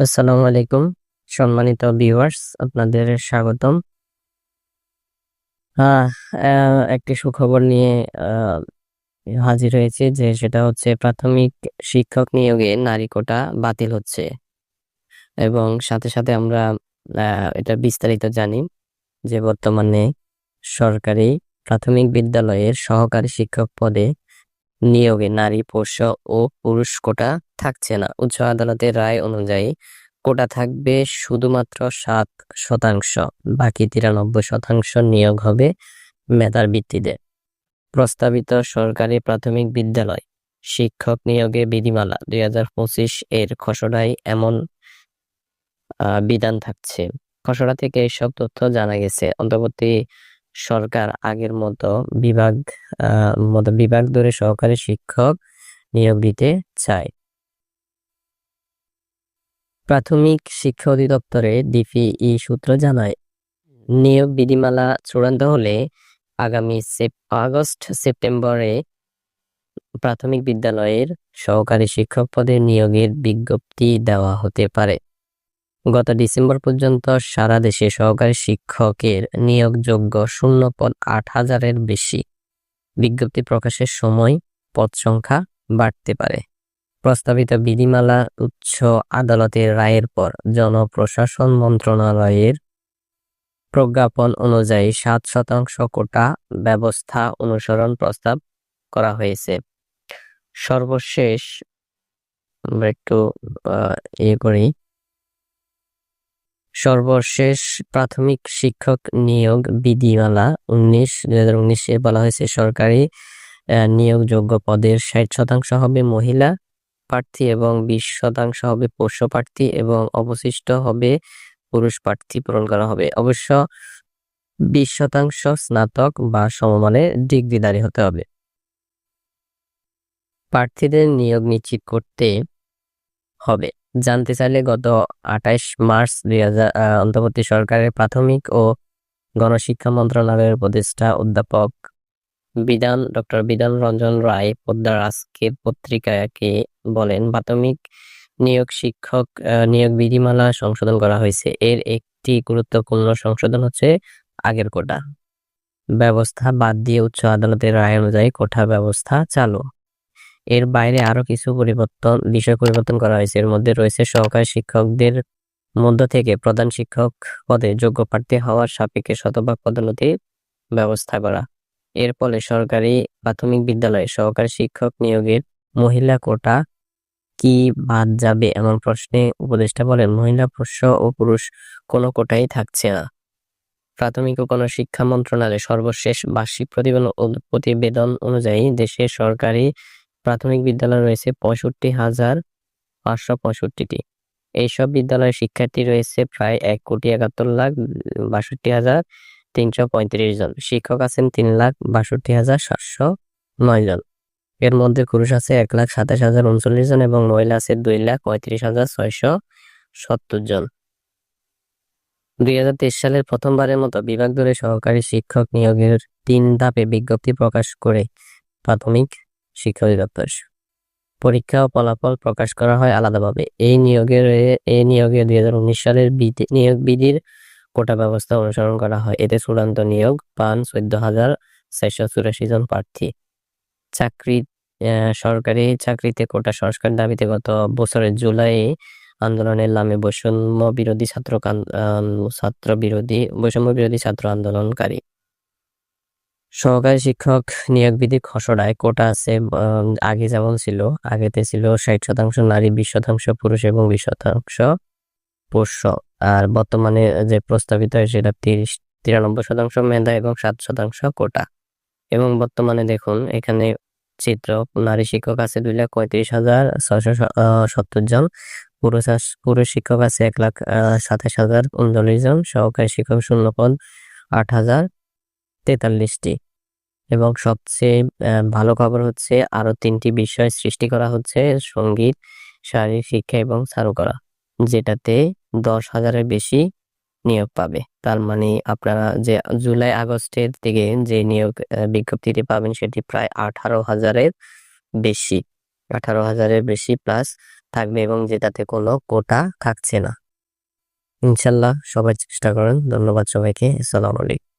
আসসালামু আলাইকুম সম্মানিত ভিউয়ার্স আপনাদের স্বাগতম। আহ, একটি সুখবর নিয়ে হাজির হয়েছে যে সেটা হচ্ছে প্রাথমিক শিক্ষক নিয়োগে নারী কোটা বাতিল হচ্ছে। এবং সাথে সাথে আমরা এটা বিস্তারিত জানি যে বর্তমানে সরকারি প্রাথমিক বিদ্যালয়ের সহকারী শিক্ষক পদে নিয়োগে নারী পুরুষ ও পুরুষ কোটা থাকছে না। উচ্চ আদালতের রায় অনুযায়ী কোটা থাকবে শুধুমাত্র সাত শতাংশ, বাকি তিরানব্বই শতাংশ নিয়োগ হবে মেধার ভিত্তিতে। প্রস্তাবিত সরকারি প্রাথমিক বিদ্যালয়, শিক্ষক নিয়োগে বিধিমালা দুই হাজার পঁচিশ এর খসড়ায় এমন বিধান থাকছে। খসড়া থেকে এইসব তথ্য জানা গেছে। অন্তর্বর্তী সরকার আগের মতো বিভাগ মতো বিভাগ ধরে সহকারী শিক্ষক নিয়োগ দিতে চায়। প্রাথমিক শিক্ষা অধিদপ্তরে ডিপিই সূত্র জানায়, নিয়োগ বিধিমালা চূড়ান্ত হলে আগামী আগস্ট, সেপ্টেম্বরে প্রাথমিক বিদ্যালয়ের সহকারী শিক্ষক পদে নিয়োগের বিজ্ঞপ্তি দেওয়া হতে পারে। গত ডিসেম্বর পর্যন্ত সারা দেশে সহকারী শিক্ষকের নিয়োগযোগ্য শূন্য পদ আট হাজারের বেশি। বিজ্ঞপ্তি প্রকাশের সময় পদ সংখ্যা বাড়তে পারে। প্রস্তাবিত বিধিমালা উচ্চ আদালতের রায়ের পর জনপ্রশাসন মন্ত্রণালয়ের প্রজ্ঞাপন অনুযায়ী সাত শতাংশ কোটা ব্যবস্থা অনুসরণ প্রস্তাব করা হয়েছে। সর্বশেষ আমরা একটু ইয়ে করি। সর্বশেষ প্রাথমিক শিক্ষক নিয়োগ বিধিমালা উনিশ, দুই হাজার উনিশে বলা হয়েছে, সরকারি নিয়োগযোগ্য পদের ষাট শতাংশ হবে মহিলা প্রার্থী এবং বিশ শতাংশ হবে পোষ্য প্রার্থী এবং অবশিষ্ট হবে পুরুষ প্রার্থী পূরণ করা হবে। অবশ্য বিশ শতাংশ স্নাতক বা সমমানের ডিগ্রিধারী হতে হবে। প্রার্থীদের নিয়োগ নিশ্চিত করতে হবে। জানতে চাইলে গত আঠাইশ মার্চ দুই হাজার অন্তর্বর্তী সরকারের প্রাথমিক ও গণশিক্ষা মন্ত্রণালয়ের উপদেষ্টা অধ্যাপক বিধান ডক্টর বিধান রঞ্জন রায় পোদ্দার আজকের পত্রিকাকে বলেন, প্রাথমিক নিয়োগ শিক্ষক নিয়োগ বিধিমালা সংশোধন করা হয়েছে। এর একটি গুরুত্বপূর্ণ সংশোধন হচ্ছে আগের কোটা। ব্যবস্থা বাদ দিয়ে উচ্চ আদালতের রায় অনুযায়ী কোঠা ব্যবস্থা চালু। এর বাইরে আরও কিছু পরিবর্তন, বিষয় পরিবর্তন করা হয়েছে। এর মধ্যে রয়েছে সহকারী শিক্ষকদের মধ্য থেকে প্রধান শিক্ষক পদে যোগ্য প্রার্থী হওয়ার সাপেক্ষে শতভাগ পদোন্নতির ব্যবস্থা করা। এর ফলে সরকারি প্রাথমিক বিদ্যালয়ে সহকারী শিক্ষক নিয়োগের মহিলা কোটা কি বাদ যাবে এমন প্রশ্নে উপদেষ্টা বলেন, মহিলা, পুরুষ ও পুরুষ কোনো কোটাই থাকছে না। প্রাথমিক ও গণশিক্ষা মন্ত্রণালয়ের সর্বশেষ বার্ষিক প্রতিবেদন প্রতিবেদন অনুযায়ী দেশের সরকারি প্রাথমিক বিদ্যালয় রয়েছে পঁয়ষট্টি হাজার পাঁচশো পঁয়ষট্টিটি। এইসব বিদ্যালয়ের শিক্ষার্থী রয়েছে প্রায় এক কোটি একাত্তর লাখ বাষট্টি হাজার তিনশো পঁয়ত্রিশ জন। শিক্ষক আছেন তিন লাখ বাষট্টি হাজার সাতশো নয় জন। এর মধ্যে পুরুষ আছে এক লাখ সাতাশ হাজার উনচল্লিশ জন এবং মহিলা আছে দুই লাখ পঁয়ত্রিশ হাজার ছয়শো সত্তর জন। দুই হাজার তেইশ সালের প্রথমবারের মতো বিভাগ ধরে সহকারী শিক্ষক নিয়োগের তিন ধাপে বিজ্ঞপ্তি প্রকাশ করে প্রাথমিক শিক্ষা অধিদপ্তর। পরীক্ষা ও ফলাফল প্রকাশ করা হয় আলাদাভাবে। এই নিয়োগের এই নিয়োগে দুই হাজার উনিশ সালের বিধি, নিয়োগ বিধির কোটা ব্যবস্থা অনুসরণ করা হয়। এতে চূড়ান্ত নিয়োগ পান চোদ্দ হাজার চারশো চুরাশি জন প্রার্থী। চাকরি সরকারি চাকরিতে কোটা সংস্কার দাবিতে গত বছরের জুলাই আন্দোলনের নামে বৈষম্য বিরোধী ছাত্র ছাত্র বিরোধী, বৈষম্য বিরোধী ছাত্র আন্দোলনকারী। সহকারী শিক্ষক নিয়োগ বিধি খসড়ায় কোটা আছে আগে যেমন ছিল, আগেতে ছিল ষাট শতাংশ নারী, বিশ শতাংশ পুরুষ এবং বিশ শতাংশ পোষ্য। আর বর্তমানে যে প্রস্তাবিত হয় সেটা তিরিশ, তিরানব্বই শতাংশ মেধা এবং সাত শতাংশ কোটা। এবং বর্তমানে দেখুন, এখানে চিত্র, নারী শিক্ষক আছে দুই লাখ পঁয়ত্রিশ হাজার ছয়শো সত্তর জন। পুরুষ পুরুষ শিক্ষক আছে এক লাখ সাতাশ হাজার উনচল্লিশ জন। সহকারী শিক্ষক শূন্য পদ আট হাজার তেতাল্লিশটি। এবং সবচেয়ে ভালো খবর হচ্ছে আরও তিনটি বিষয় সৃষ্টি করা হচ্ছে, সংগীত, শারীরিক শিক্ষা এবং চারুকলা যেটাতে দশ হাজারের বেশি নিয়োগ পাবে। তার মানে আপনারা যে জুলাই আগস্টের থেকে যে নিয়োগ বিজ্ঞপ্তিটি পাবেন সেটি প্রায় আঠারো হাজারের বেশি। আঠারো হাজারের বেশি প্লাস থাকবে এবং যেটাতে কোনো কোটা থাকছে না। ইনশাল্লাহ সবাই চেষ্টা করেন। ধন্যবাদ সবাইকে। আসসালামু আলাইকুম।